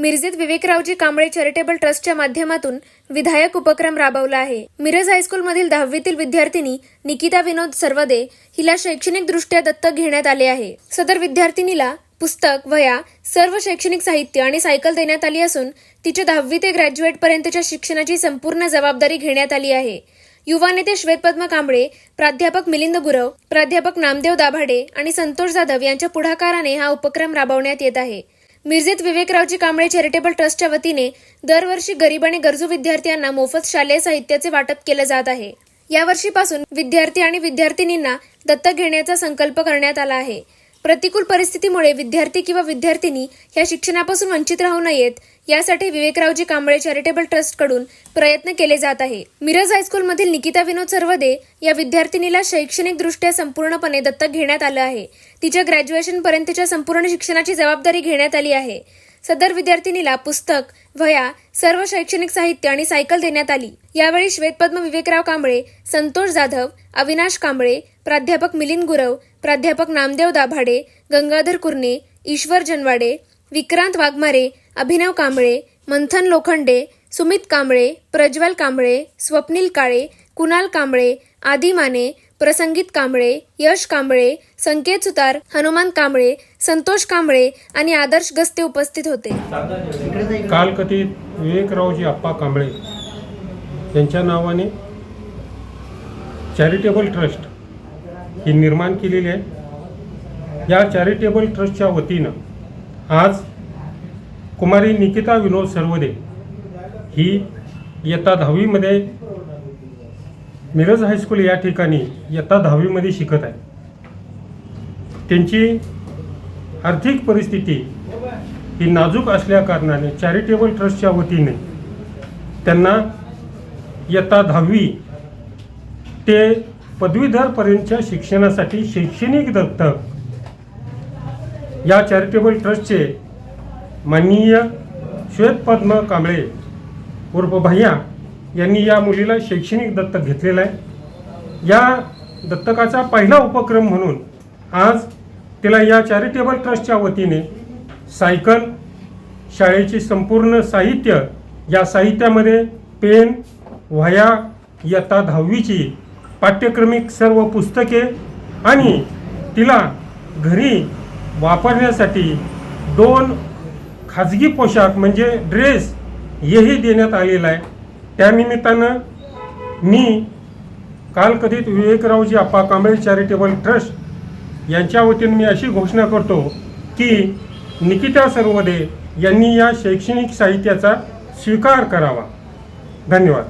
मिरजेत विवेकरावजी Kamble charitable ट्रस्टच्या माध्यमातून विधायक उपक्रम राबवला आहे. मिरज हायस्कूलमधील दहावीतील विद्यार्थिनी निकिता विनोद सर्वदे हिला शैक्षणिकदृष्ट्या दत्तक घेण्यात आले आहे. सदर विद्यार्थिनीला पुस्तक वह्या सर्व शैक्षणिक साहित्य आणि सायकल देण्यात आली असून तिच्या दहावी ते ग्रॅज्युएट पर्यंतच्या शिक्षणाची संपूर्ण जबाबदारी घेण्यात आली आहे. युवा नेते श्वेतपद्म कांबळे प्राध्यापक मिलिंद गुरव प्राध्यापक नामदेव दाभाडे आणि संतोष जाधव यांच्या पुढाकाराने हा उपक्रम राबवण्यात येत आहे. मिरजेत विवेकरावजी कांबळे चॅरिटेबल ट्रस्टच्या वतीने दरवर्षी गरीब आणि गरजू विद्यार्थ्यांना मोफत शालेय साहित्याचे वाटप केले जात आहे. यावर्षीपासून विद्यार्थी आणि विद्यार्थिनींना दत्तक घेण्याचा संकल्प करण्यात आला आहे. प्रतिकूल परिस्थितीमुळे विद्यार्थी किंवा विद्यार्थिनी ह्या शिक्षणापासून वंचित राहू नयेत यासाठी विवेकरावजी कांबळे चॅरिटेबल ट्रस्टकडून प्रयत्न केले जात आहे. मिरज हायस्कूलमधील निकिता विनोद सर्वदे या विद्यार्थिनीला शैक्षणिकदृष्ट्या संपूर्णपणे दत्तक घेण्यात आलं आहे. तिच्या ग्रॅज्युएशन पर्यंतच्या संपूर्ण शिक्षणाची जबाबदारी घेण्यात आली आहे. सदर विद्यार्थिनीला पुस्तक वह्या सर्व शैक्षणिक साहित्य आणि सायकल देण्यात आली. यावेळी श्वेतपद्म विवेकराव कांबळे संतोष जाधव अविनाश कांबळे प्राध्यापक मिलिंद गुरव प्राध्यापक नामदेव दाभाडे गंगाधर कुर्णे ईश्वर जनवाडे विक्रांत वाघमारे अभिनव कांबळे मंथन लोखंडे सुमित कांबळे प्रज्वल कांबळे स्वप्नील काळे कुणाल कांबळे आदी माने प्रसंगित कांबळे यश कांबळे संकेत सुतार हनुमान कांबळे संतोष कांबळे आणि आदर्श गस्ते उपस्थित होते. कालकथित विवेकरावजी आप्पा कांबळे यांच्या नावाने चॅरिटेबल ट्रस्ट ही निर्माण केलेली आहे. या चॅरिटेबल ट्रस्टच्या वतीनं आज कुमारी निकिता विनोद सर्वदे ही इयत्ता दहावीमध्ये मिरज हायस्कूल या ठिकाणी इयत्ता दहावीमध्ये शिकत आहे. त्यांची आर्थिक परिस्थिती ही नाजूक असल्या कारणाने चॅरिटेबल ट्रस्टच्या वतीने त्यांना इयत्ता दहावी ते पदवीधरपर्यंतच्या शिक्षणासाठी शैक्षणिक दत्तक या चॅरिटेबल ट्रस्टचे माननीय श्वेतपद्म कांबळे उर्फ भाय्या यांनी या मुलीला शैक्षणिक दत्तक घेतलेला आहे. या दत्तकाचा पहिला उपक्रम म्हणून आज तिला या चॅरिटेबल ट्रस्टच्या वतीने सायकल शाळेचे संपूर्ण साहित्य या साहित्यामध्ये पेन वह्या इयत्ता दहावीची पाठ्यक्रमिक सर्व पुस्तके आणि तिला घरी वापरण्यासाठी दोन खाजगी पोशाख म्हणजे ड्रेस हेही देण्यात आलेला आहे. त्यानिमित्तानं मी कालकथित विवेकरावजी आप्पा कांबळे चॅरिटेबल ट्रस्ट यांच्या वतीनं मी अशी घोषणा करतो की निकिता सर्वदे यांनी या शैक्षणिक साहित्याचा स्वीकार करावा. धन्यवाद.